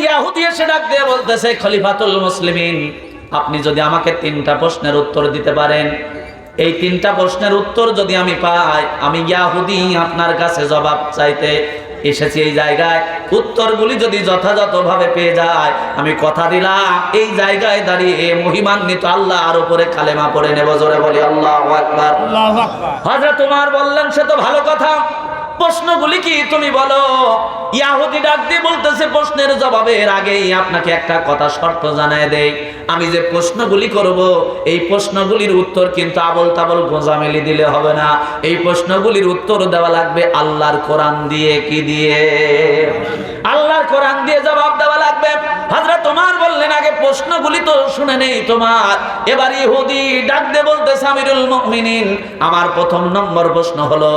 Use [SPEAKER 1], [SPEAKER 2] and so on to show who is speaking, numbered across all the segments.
[SPEAKER 1] ইয়াহুদি এসে ডাক দিয়ে বলতেছে খলিফাতুল মুসলিমিন আপনি যদি আমাকে তিনটা প্রশ্নের উত্তর দিতে পারেন? এই তিনটা প্রশ্নের উত্তর যদি আমি পাই আমি ইয়াহুদি আপনার কাছে জবাব চাইতে এসেছি এই জায়গায়। উত্তরগুলি যদি যথাযথভাবে পেয়ে যায় আমি কথা দিলাম এই জায়গায় দাঁড়িয়ে মহিমান্বিত আল্লাহ আর উপরে কালেমা পড়ে নেব জোরে বলি আল্লাহ হযরত তোমার বললেন সে তো ভালো কথা। প্রশ্নগুলি কি তুমি বলো? ইয়াহুদি ডাক দিয়ে বলতেছে, প্রশ্নের জবাবের আগেই আপনাকে একটা কথা শর্ত জানায় দেই। আমি যে প্রশ্নগুলি করব, এই প্রশ্নগুলির উত্তর কিন্তু আবল তাবল গোজামেলি দিলে হবে না। এই প্রশ্নগুলির উত্তর দেওয়া লাগবে আল্লাহর কোরআন দিয়ে, কি দিয়ে? আল্লাহর কোরআন দিয়ে জবাব দেওয়া লাগবে। হাজরা তোমার বললেন, আগে প্রশ্নগুলি তো শুনে নেই তোমার। এবার ইহুদি ডাক দিয়ে বলতেছে, আমিরুল মুমিনিন, আমার প্রথম নম্বর প্রশ্ন হলো,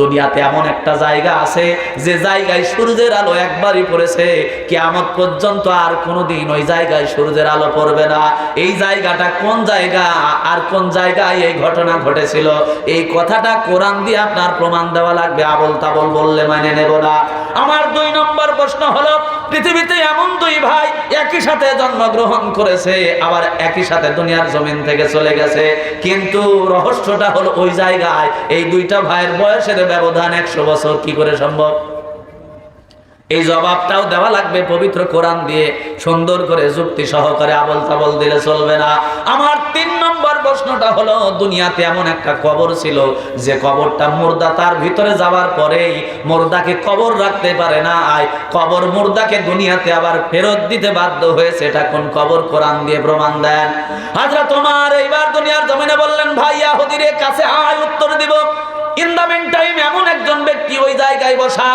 [SPEAKER 1] দুনিয়াতে এমন একটা জায়গা আছে, যে জায়গায় সূর্যের আলো একবারই পড়েছে। কিয়ামত পর্যন্ত আর কোনোদিন ওই জায়গায় সূর্যের আলো পড়বে না। এই জায়গাটা কোন জায়গা আর কোন জায়গায় এই ঘটনা ঘটেছিল? এই কথাটা কোরআন দিয়ে আপনার প্রমাণ দেওয়া লাগবে আবল তাবল বললে মানে নেব না। আমার দুই নম্বর প্রশ্ন হলো, পৃথিবীতে এমন দুই ভাই একই সাথে জন্মগ্রহণ করেছে, আবার একই সাথে দুনিয়ার জমিন থেকে চলে গেছে। কিন্তু রহস্যটা হলো ওই জায়গায় এই দুইটা ভাইয়ের বয়সের ব্যবধান একশো বছর, কি করে সম্ভব? এই জবাবটাও দেওয়া লাগবে পবিত্র কোরআন দিয়ে, সুন্দর করে যুক্তি সহকারে আবল তাবল দিলে চলবে না। আমার তিন নম্বর প্রশ্নটা হলো, দুনিয়াতে এমন একটা কবর ছিল যে কবরটা মুর্দা তার ভিতরে যাওয়ার পরেই মুর্দাকে কবর রাখতে পারে না। আয়, কবর মুর্দাকে দুনিয়াতে আবার ফেরত দিতে বাধ্য হয়েছে। এটা কোন কবর? কোরআন দিয়ে প্রমাণ দেন। হাজরা তোমার এইবার দুনিয়ার জমিনে বললেন, ভাইয়া ইয়াহুদিরে কাছে আয়, উত্তর দিব। ইন দা মেন টাইম এমন একজন ব্যক্তি ওই জায়গায় বসা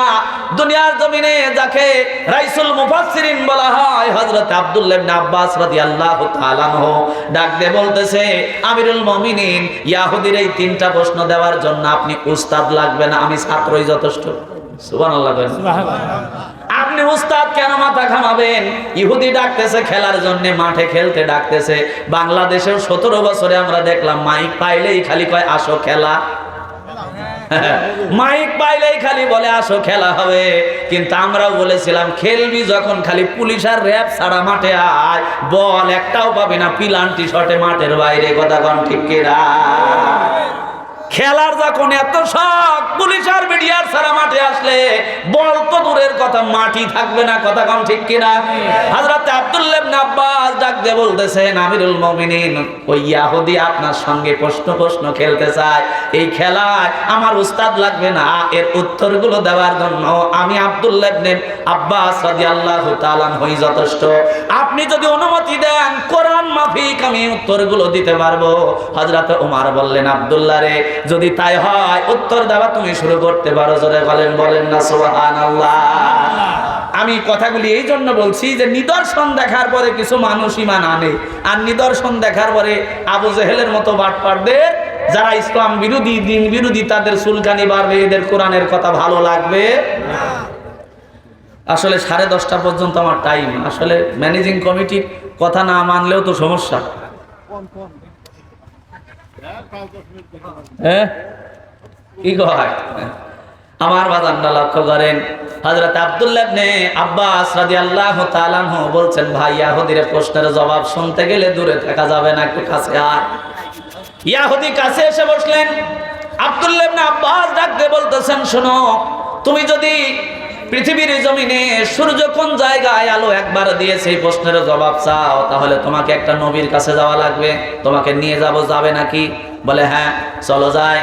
[SPEAKER 1] দুনিয়ার জমিনে যাকে রাইসুল মুফাসসিরিন বলা হয় হযরত আব্দুল্লাহ ইবনে আব্বাস রাদিয়াল্লাহু তাআলা আনহু ডাক দিয়ে বলতেছে আমিরুল মুমিনিন ইয়াহুদির এই তিনটা প্রশ্ন দেওয়ার জন্য আপনি উস্তাদ লাগবে না আমি ছাত্রই যথেষ্ট। সুবহানাল্লাহ
[SPEAKER 2] সুবহানাল্লাহ।
[SPEAKER 1] আপনি উস্তাদ কেন মাথা ঘামাবেন? ইহুদি ডাকতেছে খেলার জন্য মাঠে খেলতে ডাকতেছে। বাংলাদেশের সতেরো বছরে আমরা দেখলাম মাইক পাইলেই খালি কয় আসো খেলা। মাইক পাইলেই খালি বলে, আসো, খেলা হবে। কিন্তু আমরাও বলেছিলাম, খেলবি যখন খালি পুলিশ আর র্যাব ছাড়া মাঠে আয়। বল একটাও পাবি না, পিলান্টি শটে মাঠের বাইরে। কথা কন ঠিক কিনা? খেলার যখন এত শখ, পুলিশ আর মিডিয়ার সারা মাঠে আসলে বল তো দূরের কথা, মাটি থাকবে না, কথা কম ঠিক কিনা? হাজরত আব্দুল্লাহ আব্বাস ডাক দিয়ে বলতেছেন, আমিরুল মুমিনিন, ওই ইয়াহুদি আপনার সঙ্গে প্রশ্ন প্রশ্ন খেলতে চায়। এই খেলায় আমার উস্তাদ লাগবে না, এর উত্তরগুলো দেওয়ার জন্য আমি আব্দুল্লাহ আব্বাস রাদিয়াল্লাহু তাআলা হই যথেষ্ট। আপনি যদি অনুমতি দেন, কোরআন মাফিক আমি উত্তরগুলো দিতে পারব। হযরত ওমর বললেন, আব্দুল্লাহ রে যদি তাই হয়, উত্তর দেওয়া তুমি শুরু করতে পারো। জোরে বলেন বলেন না, সুবহানাল্লাহ। আমি কথাগুলি এই জন্য বলছি যে, নিদর্শন দেখার পরে কিছু মানুষ ইমান আনে। আর নিদর্শন দেখার পরে আবু জেহেলের মতো বাটপারদের, যারা ইসলাম বিরোধী, দিন বিরোধী, তাদের সুলকানি বাড়বে, এদের কোরআনের কথা ভালো লাগবে? আসলে সাড়ে দশটা পর্যন্ত আমার টাইম আসলে ম্যানেজিং কমিটির কথা না মানলেও তো সমস্যা। হ্যাঁ কি আমার বাজানটা লক্ষ্য করেন, হযরত আব্দুল্লাহ ইবনে আব্বাস রাদিয়াল্লাহু তাআলা আনহু বলছেন, ভাই, ইয়াহুদির প্রশ্নের জবাব শুনতে গেলে দূরে থাকা যাবে না, একটু কাছে আর ইয়াহুদি কাছে এসে বসলেন। আব্দুল্লাহ আব্বাস ডাক দিয়ে বলতেছেন, শোনো, তুমি যদি পৃথিবীর জমিনে সূর্য কোন জায়গায় আলো একবার দিয়েছে এই প্রশ্নের জবাব চাও তাহলে তোমাকে একটা নবীর কাছে যাওয়া লাগবে। তোমাকে নিয়ে যাব যাবে নাকি? বলে হ্যাঁ চলো যায়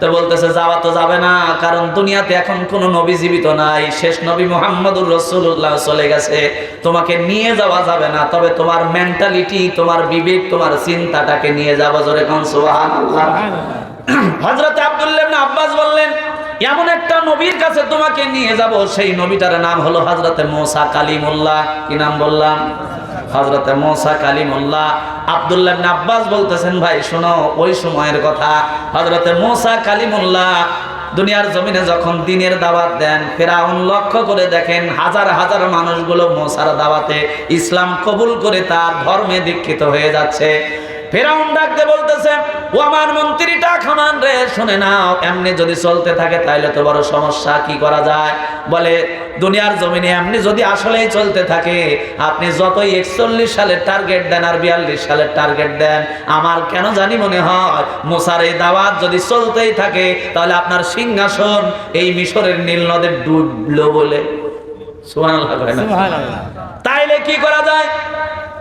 [SPEAKER 1] তো বলতেছে যাওয়া তো যাবে না কারণ দুনিয়াতে এখন কোনো নবী জীবিত নাই। শেষ নবী মোহাম্মদুর রসুল্লাহ চলে গেছে। তোমাকে নিয়ে যাওয়া যাবে না তবে তোমার মেন্টালিটি তোমার বিবেক তোমার চিন্তাটাকে নিয়ে যাব জোরে কোন হযরত আব্দুল্লাহ আব্বাস বললেন এমন একটা নবীর কাছে তোমাকে নিয়ে যাব, সেই নবীটার নাম হলো হযরতে মোসা কালিমুল্লাহ। কি নাম বললাম? হযরতে মোসা কালিমুল্লাহ। আব্দুল্লাহ আব্বাস বলতেছেন, ভাই, শোনো, ওই সময়ের কথা। হযরতে মোসা কালিমুল্লাহ দুনিয়ার জমিনে যখন দিনের দাওয়াত দেন, ফেরাউন লক্ষ্য করে দেখেন হাজার হাজার মানুষগুলো মোসার দাওয়াতে ইসলাম কবুল করে তার ধর্মে দীক্ষিত হয়ে যাচ্ছে। ফেরাউন ডাকতে বলতেছে ও আমার মন্ত্রীটা খামান রে শুনে নাও এমনি যদি চলতে থাকে তাহলে তো বড় সমস্যা কি করা যায়? বলে দুনিয়ার জমিনে এমনি যদি আসলেই চলতে থাকে আপনি যতই একচল্লিশ সালের টার্গেট দেন আর বিয়াল্লিশ সালের টার্গেট দেন আমার কেন জানি মনে হয় মুসার এই দাওয়াত যদি চলতেই থাকে তাহলে আপনার সিংহাসন এই মিশরের নীল নদের ডুবলো বলে। তাইলে কি করা যায়?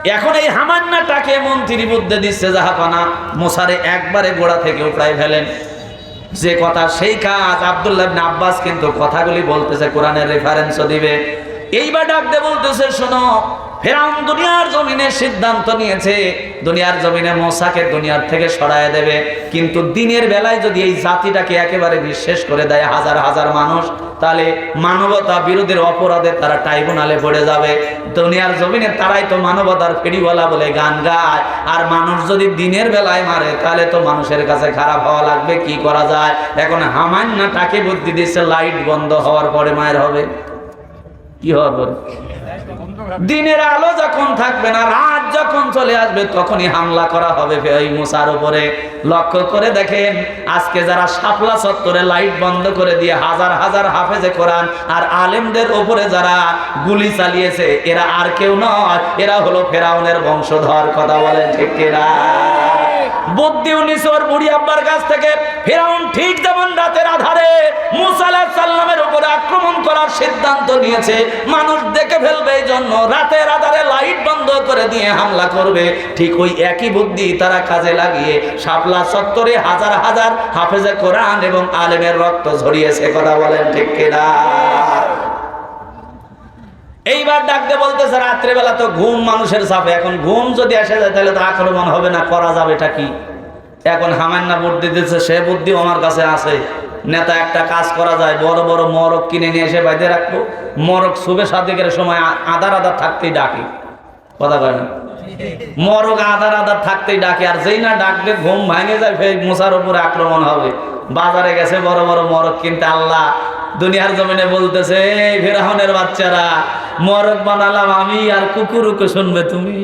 [SPEAKER 1] এখন এই হামান্নাটাকে মন্ত্রী বুদ্ধে দিচ্ছে জাহাপানা। মোসারে একবারে গোড়া থেকে উঠাই ফেলেন। যে কথা, সেই কাজ আবদুল্লাহ আব্বাস কিন্তু কথাগুলি বলতেছে, কোরআনের রেফারেন্সও দিবে। এইবার ডাক ডাকতে বলতেছে, শোনো ফেরাউন দুনিয়ার জমিনে সিদ্ধান্ত নিয়েছে, দুনিয়ার জমিনে মশাকে দুনিয়ার থেকে সরায় দেবে। কিন্তু দিনের বেলায় যদি এই জাতিটাকে একেবারে বিশ্বাস করে দেয় হাজার হাজার মানুষ, তাহলে মানবতা বিরোধের অপরাধে তারা ট্রাইব্যুনালে পড়ে যাবে। দুনিয়ার জমিনে তারাই তো মানবতার ফেরিওয়ালা বলে গান গায়। আর মানুষ যদি দিনের বেলায় মারে, তাহলে তো মানুষের কাছে খারাপ হওয়া লাগবে, কি করা যায়? এখন হামান্না তাকে বুদ্ধি দিচ্ছে, লাইট বন্ধ হওয়ার পরে মায়ের হবে। কি হওয়ার পরে? দিনের আলো যখন থাকবে না, রাত যখন চলে আসবে, তখনই হামলা করা হবে মুসার উপরে। লক্ষ্য করে দেখেন, আজকে যারা সাপলা চত্বরে লাইট বন্ধ করে দিয়ে হাজার হাজার হাফেজে কোরআন আর আলেমদের ওপরে যারা গুলি চালিয়েছে, এরা আর কেউ নয়, এরা হলো ফেরাউনের বংশধর, কথা বলেন ঠিক কিনা? বুদ্ধি উনিশ কাছ থেকে ফেরাউন ঠিক যেমন রাতের আধারে আক্রমণ করার সিদ্ধান্ত নিয়েছে। মানুষ দেখে ফেলবে এই জন্য রাতের আধারে লাইট বন্ধ করে দিয়ে হামলা করবে। ঠিক ওই একই বুদ্ধি তারা কাজে লাগিয়ে শাপলা চত্বরে হাজার হাজার হাফেজে কোরআন এবং আলেমের রক্ত ঝরিয়েছে, কথা বলেন ঠিক কিনা? এইবার ডাকতে বলতেছে, রাত্রেবেলা তো ঘুম মানুষের চাপে। এখন ঘুম যদি এসে যায়, তাহলে তো আক্রমণ হবে না, করা যাবে এটা কি? এখন হামান্না বুদ্ধি দিচ্ছে সে বুদ্ধি আমার কাছে আছে। নেতা, একটা কাজ করা যায়, বড় বড় মরক কিনে নিয়ে এসে বাইরে রাখব। মরক শুভে সাদিকের সময় আধার আধার থাকতেই ডাকে। কথা কয় না? মরক আধার আধার থাকতেই ডাকে, আর যেই না ডাকবে, ঘুম ভাঙে যায়, ফের মশার উপরে আক্রমণ হবে। বাজারে গেছে বড় বড় মরক কিনতে, আল্লাহ দুনিয়ার জমিনে বলতেছে ফেরাহনের বাচ্চারা মরক বানালাম আমি, আর কুকুরুকে শুনবে তুমি।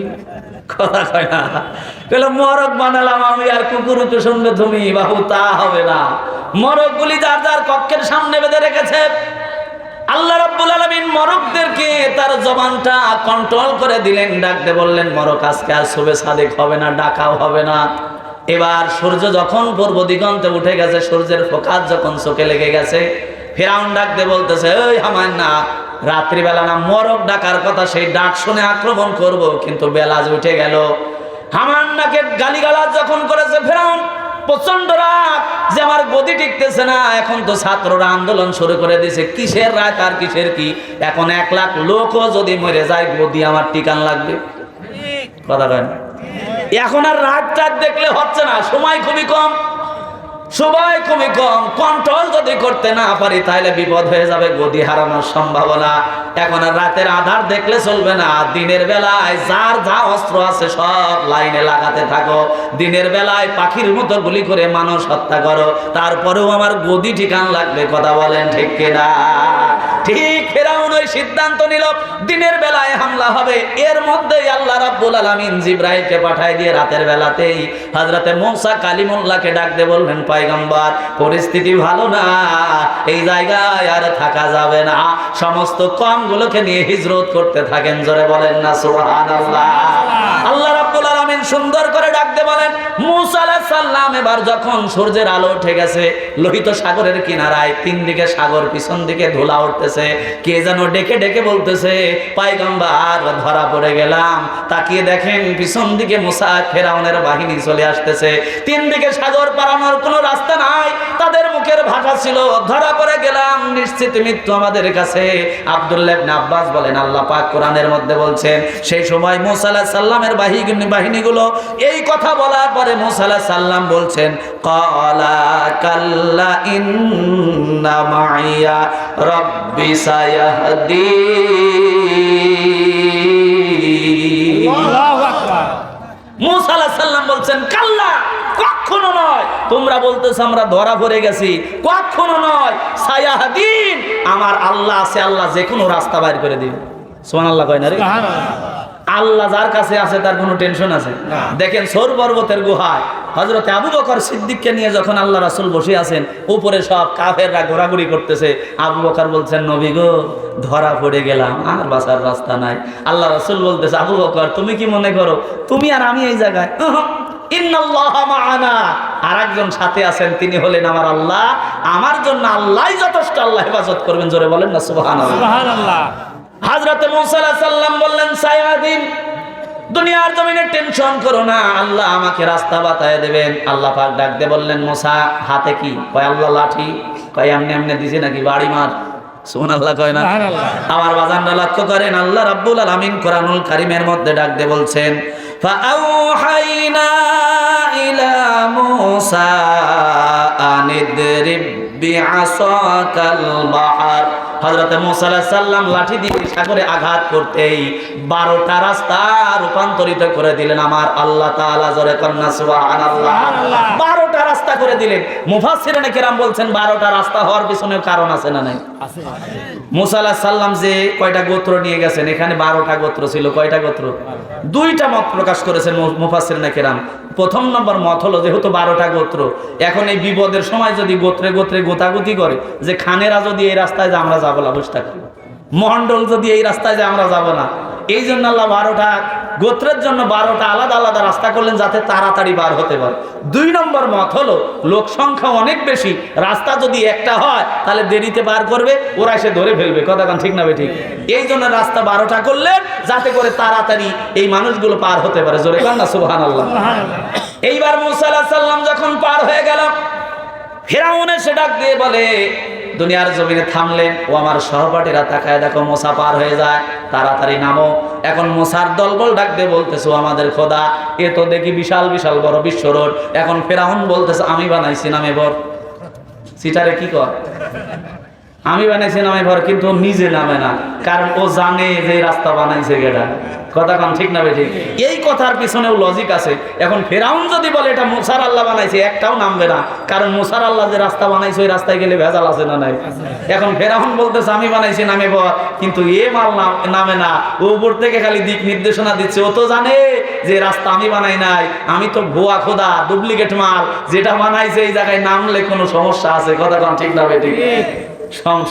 [SPEAKER 1] মরক বানালাম আমি, আর কুকুরুকে শুনবে তুমি। বাবু তা হবে না। মরক গুলি যার যার কক্ষের সামনে বেঁধে রেখেছে। আল্লাহ রাব্বুল আলামিন মরকদেরকে তার জবানটা কন্ট্রোল করে দিলেন, ডাকতে বললেন, মরক, আজকে আর শুভে সাদেক হবে না, ডাকাও হবে না। এবার সূর্য যখন পূর্ব দিগন্তে উঠে গেছে, সূর্যের ফোকাস যখন চোখে লেগে গেছে, ফেরাউন ডাকতে বলতেছে ওই হামান না রাত্রিবেলা না মরক ডাকার কথা, সেই ডাক শুনে আক্রমণ করব, কিন্তু বেলা উঠে গেল। হামান্নাকে গালিগালাজ যখন করেছে ফেরাউন প্রচণ্ড রাগ যে আমার গদি টিকতেছে না। এখন তো ছাত্ররা আন্দোলন শুরু করে দিয়েছে। কিসের রাত আর কিসের কি? এখন এক লাখ লোকও যদি মরে যায়, গদি আমার টিকান লাগবে। কথা এখন আর রাত টাত দেখলে হচ্ছে না, সময় খুবই কম। সময় খুবই কম, কন্ট্রোল যদি করতে না পারি, তাহলে বিপদ হয়ে যাবে গদি হারানোর সম্ভাবনা। এখন রাতের আধার দেখলে চলবে না, দিনের বেলায় যার যা অস্ত্র আছে সব লাইনে লাগাতে থাকো। দিনের বেলায় পাখির মতো গুলি করে মানুষ হত্যা করো। তারপরেও আমার গদি ঠিকান লাগবে, কথা বলেন ঠিক কিনা? ঠিক ফেরাউন ওই সিদ্ধান্ত নিল, দিনের বেলায় হামলা হবে। এর মধ্যেই আল্লাহ রাব্বুল আলামিন জিব্রাইলকে পাঠায় দিয়ে রাতের বেলাতেই হযরতে মুসা কালিমুল্লাহকে ডাক দিয়ে বললেন পয়গম্বর পরিস্থিতি ভালো না এই জায়গায় আর থাকা যাবে না। সমস্ত কম গুলোকে নিয়ে হিজরত করতে থাকেন জোরে বলেন না সুবহানাল্লাহ। আল্লাহ আল্লাহ রাব্বুল আলামিন সুন্দর করে ডাকতে বলেন সালাম এবার যখন সূর্যের আলো উঠে গেছে, লোহিত সাগরের কিনারায় তিন দিকে সাগর, পিছন দিকে ধুলা উঠতেছে। কে যেন ডেকে ডেকে বলতেছে, পাইগাম্বার, ধরা পড়ে গেলাম। তাকিয়ে দেখেন পিছন দিকে মুসা, ফেরাউনের বাহিনী চলে আসতেছে। তিন দিকে সাগর পারানোর কোনো রাস্তা নাই, তাদের মুখের ভাষা ছিল, ধরা পড়ে গেলাম, নিশ্চিত মৃত্যু আমাদের কাছে। আব্দুল্লাহ আব্বাস বলেন, আল্লাহ পাক কোরআনের মধ্যে বলছেন, সেই সময় মুসা আলাইহিস সাল্লামের বাহিনী বাহিনীগুলো এই কথা বলার পরে মুসা আলাইহিস সাল্লাম বলছেন ক্বালা কাল্লা ইন্না মাইয়া রব্বি সায়াহদি। মুসা আলাইহিস সাল্লাম বলছেন কাল্লা কখনো নয়। তোমরা বলতেছ আমরা ধরা পড়ে গেছি। কখনো নয়। সায়াহদিন। আমার আল্লাহ আছে আল্লাহ যে কোনো রাস্তা বাইর করে দিবে। সুবহানাল্লাহ কয় না রে? আল্লাহ যার কাছে আছে তার কোনো টেনশন আছে। দেখেন সোর পর্বতের গুহায় হজরত আবু বকর সিদ্দিককে নিয়ে যখন আল্লাহ রাসুল বসে আছেন উপরে সব কাফেররা ঘোরাঘুরি করতেছে। আবু বকর বলছেন নবী গো ধরা পড়ে গেলাম আর বাসার রাস্তা নাই। আল্লাহ রাসুল বলতেছে আবু বকর তুমি কি মনে করো তুমি আর আমি এই জায়গায়? আর একজন সাথে আছেন তিনি হলেন আমার আল্লাহ। আমার জন্য আল্লাহ যথেষ্ট আল্লাহ হেফাজত করবেন জোরে বলেন না সুবহানাল্লাহ।
[SPEAKER 2] সুবহানাল্লাহ।
[SPEAKER 1] হাজরতে সালাম বললেন সায়াদিন দুনিয়ার জমিনে টেনশন করো না আল্লাহ আমাকে রাস্তা বাতায় দেবেন। আল্লাহ পাক ডাক দিয়ে বললেন মোসা হাতে কি? কয় আল্লাহ লাঠি। কয় এমনি এমনি দিছে নাকি বাড়ি মার। সুবহান আল্লাহ কয় না। আমার বাজানরা লক্ষ্য করেন আল্লাহ রাব্বুল আলামিন কোরআনুল কারীমের মধ্যে ডাক দিয়ে বলছেন ফাআউহাইনা ইলা মূসা আনিদরিব বিআসাকাল বাহর। হযরতে মোসাল্লাম লাঠি দিয়ে সাগরে আঘাত করতেই 12টা রাস্তা রূপান্তরিত করে দিলেন আমার আল্লাহ জোরে সুবহানাল্লাহ
[SPEAKER 2] সুবহানাল্লাহ।
[SPEAKER 1] 12টা রাস্তা করে দিলেন। মুফাসসিরিনে কেরাম বলছেন 12টা রাস্তা হওয়ার পিছনে কারণ আছে না নাই?
[SPEAKER 2] আছে।
[SPEAKER 1] মুসা আলাহিস সাল্লাম যে কয়টা গোত্র নিয়ে গেছেন এখানে বারোটা গোত্র ছিল। কয়টা গোত্র? দুইটা মত প্রকাশ করেছেন মুফাসির কেরাম। প্রথম নম্বর মত হলো যেহেতু বারোটা গোত্র এখন এই বিপদের সময় যদি গোত্রে গোত্রে গোতাগুতি করে যে খানেরা যদি এই রাস্তায় যে আমরা যাব না থাকি মন্ডল যদি এই রাস্তায় যে আমরা যাব না। এই জন্য আল্লাহ বারোটা গোত্রের জন্য বারোটা আলাদা আলাদা রাস্তা করলেন যাতে তাড়াতাড়ি বার হতে পারে। দুই নম্বর মত হলো লোক সংখ্যা অনেক বেশি রাস্তা যদি একটা হয় তাহলে দেরিতে পার করবে ওরা এসে ধরে ফেলবে। কথা কান ঠিক না ঠিক? এই জন্য রাস্তা বারোটা করলেন যাতে করে তাড়াতাড়ি এই মানুষগুলো পার হতে পারে। জোরে কান না সুবহান আল্লাহ এইবার মুসা সাল্লাম যখন পার হয়ে গেল ফেরাউন এসে ডাক দিয়ে বলে, দুনিয়ার জমিনে থামলেন। ও আমার সহপাঠীরা তাকায় দেখো মোসা পার হয়ে যায়। তাড়াতাড়ি নামো। এখন মোসার দলবল ডাক দিয়ে বলতেছো আমাদের খোদা, এ তো দেখি বিশাল বিশাল বড় বিশ্ব রোড। এখন ফেরাউন বলতেছে, আমি বানাইছি নামে বর সিটারে কি কর আমি বানাইছি নামে ভর, কিন্তু নিজে নামে না, কারণ ও জানে যে রাস্তা বানাইছে গেটা কথা কাম ঠিক না ঠিক এই কথার পিছনেও লজিক আছে। এখন ফেরাউন যদি বলে এটা মুসার আল্লাহ বানাইছে একটাও নামবে না। কারণ মুসার আল্লাহ যে রাস্তা বানাইছে ওই রাস্তায় গেলে ভেজাল আছে না নাই? এখন ফেরাউন বলতেছে আমি বানাইছি নামে বর কিন্তু এ মাল নামে না। ও উপর থেকে খালি দিক নির্দেশনা দিচ্ছে। ও তো জানে যে রাস্তা আমি বানাই নাই। আমি তো ভুয়া খোদা ডুপ্লিকেট মাল। যেটা বানাইছে এই জায়গায় নামলে কোনো সমস্যা আছে। কথা কাম ঠিক না ঠিক।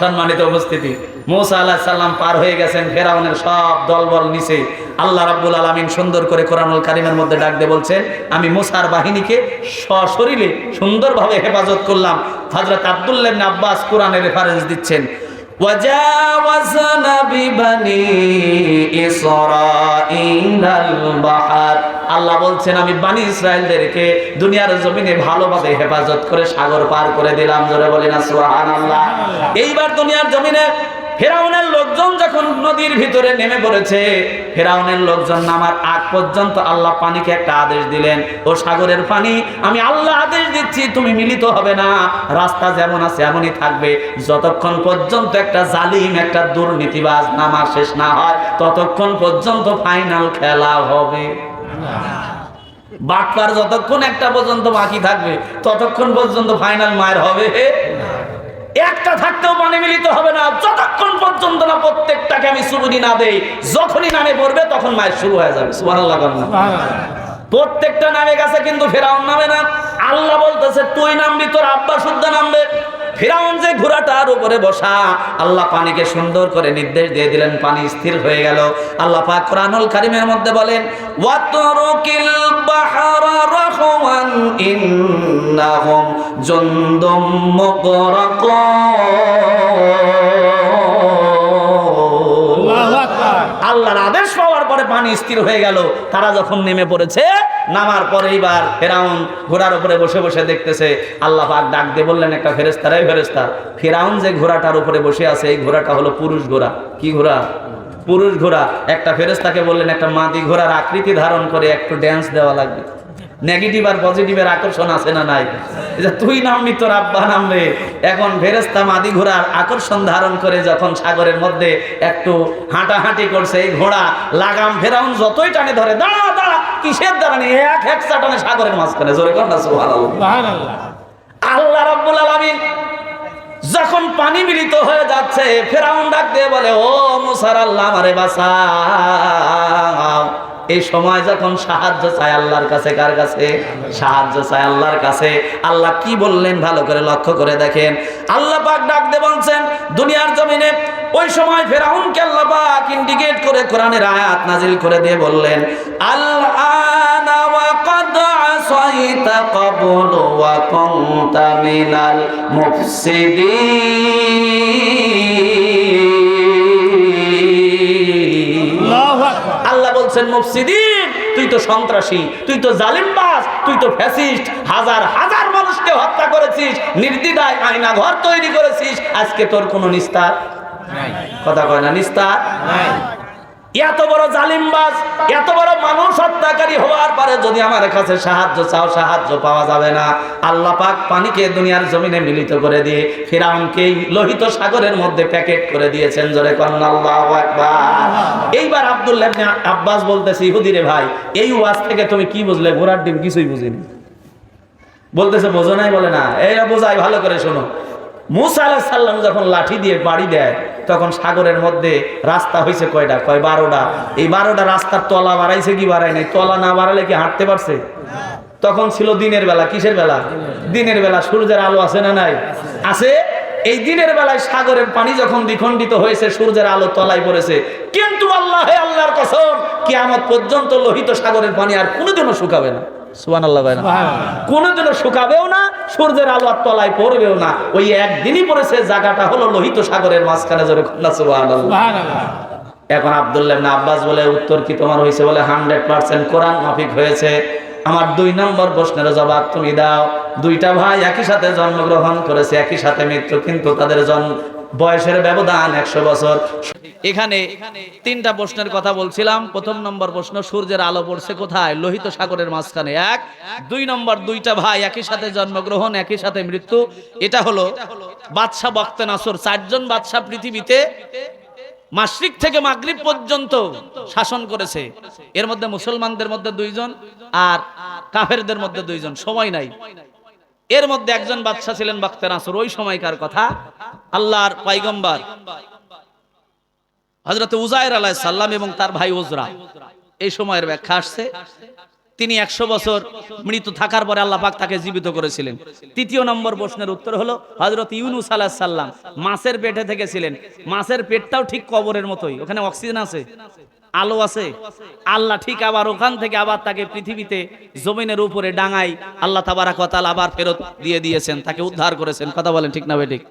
[SPEAKER 1] সম্মানিত উপস্থিতি। মোসা আল্লাহ সাল্লাম পার হয়ে গেছেন ফেরাউনের সব দলবল নিচে আল্লাহ রাব্বুল আলামিন সুন্দর করে কোরআনুল কারিমের মধ্যে ডাক দিয়ে বলছেন আমি মুসার বাহিনীকে সশরীরে সুন্দরভাবে হেফাজত করলাম হযরত আব্দুল্লাহ ইবনে আব্বাস কোরআনের রেফারেন্স দিচ্ছেন وجاوزنا ببني إسرائيل البحر আল্লাহ বলছেন আমি বানি ইসরায়েলদেরকে দুনিয়ার জমিনে ভালোভাবে হেফাজত করে সাগর পার করে দিলাম জোরে বলি না সুবহানাল্লাহ এইবার দুনিয়ার জমিনে ফেরাউনের লোকজন যখন নদীর ভিতরে নেমে পড়েছে, ফেরাউনের লোকজন নামার আগ পর্যন্ত আল্লাহ পানিকে একটা আদেশ দিলেন, ও সাগরের পানি, আমি আল্লাহ আদেশ দিচ্ছি, তুমি মিলিত হবে না। রাস্তা যেমন আছে এমনই থাকবে। যতক্ষণ পর্যন্ত একটা জালিম, একটা দুর্নীতিবাজ নামা শেষ না হয়, ততক্ষণ পর্যন্ত ফাইনাল খেলা হবে। বাটপার যতক্ষণ একটা পর্যন্ত বাকি থাকবে, ততক্ষণ পর্যন্ত ফাইনাল মায়ের হবে। একটা থাকতেও পানি মিলিত হবে না। যতক্ষণ পর্যন্ত না প্রত্যেকটাকে আমি সুবুদি না দেই যখনই নামে পড়বে তখন মায়ের শুরু হয়ে যাবে। সুবহানাল্লাহ প্রত্যেকটা নামে গেছে কিন্তু ফেরাউন নামে না। আল্লাহ বলতেছে তুই নামবি তোর আব্বা শুদ্ধ নামবে। ফেরাউন যে ঘোড়াটার উপরে বসা আল্লাহ পানিকে সুন্দর করে নির্দেশ দিয়ে দিলেন পানি স্থির হয়ে গেল। আল্লাহ পাক কোরআনুল কারিমের মধ্যে বলেন ওয়াতরুকিল ইন্নাহুম জুনদুম আল্লাহর আদেশ পাওয়ার পরে পানি স্থির হয়ে গেল। তারা যখন নেমে পড়েছে নামার পরে এইবার ফেরাউন ঘোড়ার উপরে বসে বসে দেখতেছে। আল্লাহ পাক ডাক দিয়ে বললেন একটা ফেরেস্তারাই ফেরেস্তা ফেরাউন যে ঘোড়াটার উপরে বসে আছে এই ঘোড়াটা হলো পুরুষ ঘোড়া। কি ঘোড়া? পুরুষ ঘোড়া। একটা ফেরেস্তাকে বললেন একটা মাদি ঘোড়ার আকৃতি ধারণ করে একটু ড্যান্স দেওয়া লাগবে। নেগেটিভ আর পজিটিভের আকর্ষণ আছে না নাই? যে তুই নামবি তোর আব্বা নামবে। এখন ফেরেস্তা মাদি ঘোড়ার আকর্ষণ ধারণ করে যখন সাগরের মধ্যে একটু হাঁটাহাঁটি করছে এই ঘোড়া লাগাম ফেরাউন যতই টানে ধরে দাঁড়া দাঁড়া কিসের দাঁড়ানি এক এক টানে সাগরের মাঝখানে জোরে কর না সুবহানাল্লাহ।
[SPEAKER 2] সুবহানাল্লাহ।
[SPEAKER 1] আল্লাহ রাব্বুল আলামিন যখন পানি মিলিত হয়ে যাচ্ছে ফেরাউন ডাক দিয়ে বলে ও মুসার আল্লাহ আমারে বাঁচাও। এই সময় যখন সাহায্য চায় আল্লাহর কাছে, কার কাছে? সাহায্য চায় আল্লাহর কাছে। আল্লাহ কি বললেন ভালো করে লক্ষ্য করে দেখেন। আল্লাহ পাক ডাক দে বলছেন, দুনিয়ার জমিনে ওই সময় ফেরাউনকে আল্লাহ পাক ইন্ডিকেট করে কোরআনের আয়াত নাজিল করে দিয়ে বললেন আল্লাহ বলছেন মুফসিদিন তুই তো সন্ত্রাসী তুই তো জালিমবাস তুই তো ফ্যাসিস্ট হাজার হাজার মানুষকে হত্যা করেছিস নির্দিদায় আয়না ঘর তৈরি করেছিস আজকে তোর কোনো নিস্তার? কথা কয় না নিস্তার? এত বড় জালিমবাজ এত বড় মানুষ হত্যাকারী হওয়ার পরে যদি আমার কাছে সাহায্য চাও সাহায্য পাওয়া যাবে না। আল্লাহ পাক পানিকে দুনিয়ার জমিনে মিলিত করে দিয়ে ফিরাউনকে লোহিত সাগরের মধ্যে প্যাকেট করে দিয়েছেন। জোরে কন্যা আল্লাহু আকবার। এইবার আব্দুল্লাহ ইবনে আব্বাস বলতেছে ইহুদিরে ভাই এই ওয়াজ থেকে তুমি কি বুঝলে? ঘোড়ার ডিম কিছুই বুঝিনি। বলতেছে বোঝো নাই বলে না। এইটা বোঝাই ভালো করে শোনো। মুসা আলাহিস সাল্লাম যখন লাঠি দিয়ে বাড়ি দেয় তখন সাগরের মধ্যে রাস্তা হয়েছে কয়টা? কয় বারোটা। এই বারোটা রাস্তার তলা বাড়াইছে কি বাড়াই নাই? তলা না বাড়ালে কি হাঁটতে পারছে? তখন ছিল দিনের বেলা। কিসের বেলা? দিনের বেলা। সূর্যের আলো আছে না নাই? আছে। এই দিনের বেলায় সাগরের পানি যখন দ্বিখণ্ডিত হয়েছে, সূর্যের আলো তলায় পড়েছে। কিন্তু আল্লাহ আল্লাহর কসম, কিয়ামত পর্যন্ত লোহিত সাগরের পানি আর কোনোদিনও শুকাবে না। সুবান আল্লাহ কোনোদিনও শুকাবেও না সূর্যের আলো আর তলায় পড়বেও না। ওই একদিনই পড়েছে জায়গাটা হলো লোহিত সাগরের মাঝখানে জোরে খন্না সুবান এখন আব্দুল্লাহ আব্বাস বলে উত্তর কি তোমার হয়েছে বলে হান্ড্রেড পার্সেন্ট কোরআন মাফিক হয়েছে। আমার দুই নম্বর প্রশ্নের জবাব তুমি দাও। দুইটা ভাই একই সাথে জন্মগ্রহণ করেছে একই সাথে মৃত্যু কিন্তু তাদের জন্ম বয়সের ব্যবধান একশো বছর। এখানে তিনটা প্রশ্নের কথা বলছিলাম। প্রথম নম্বর প্রশ্ন, সূর্যের আলো পড়ছে কোথায়? লোহিত সাগরের মাঝখানে। এক। দুই নম্বর দুইটা ভাই একই সাথে জন্মগ্রহণ, একই সাথে মৃত্যু। এটা হলো বাদশাহ বক্তে নাসর। চারজন বাদশাহ পৃথিবীতে মাসরিক থেকে মাগরিব পর্যন্ত শাসন করেছে। এর মধ্যে মুসলমানদের মধ্যে দুইজন আর কাফেরদের মধ্যে দুইজন। সময় নাই। এর মধ্যে একজন বাদশাহ ছিলেন বাক্তে নাসর। ওই সময়কার কথা। আল্লাহর পাইগম্বার হজরত উজায়ের আলাহ সাল্লাম এবং তার ভাই উজরা এই সময়ের ব্যাখ্যা আসছে। তিনি একশো বছর মৃত্যু থাকার পরে আল্লাহ পাক তাকে জীবিত করেছিলেন। তৃতীয় নম্বর প্রশ্নের উত্তর হলো হজরত ইউনুস আলাহ সাল্লাম মাছের পেটে থেকে ছিলেন মাছের পেটটাও ঠিক কবরের মতোই। ওখানে অক্সিজেন আছে, আলো আছে। আল্লাহ ঠিক আবার ওখান থেকে আবার তাকে পৃথিবীতে জমিনের উপরে ডাঙাই আল্লাহ তাবারাক ওয়া তাআলা আবার ফেরত দিয়ে দিয়েছেন, তাকে উদ্ধার করেছেন। কথা বলেন ঠিক না ভাই, ঠিক?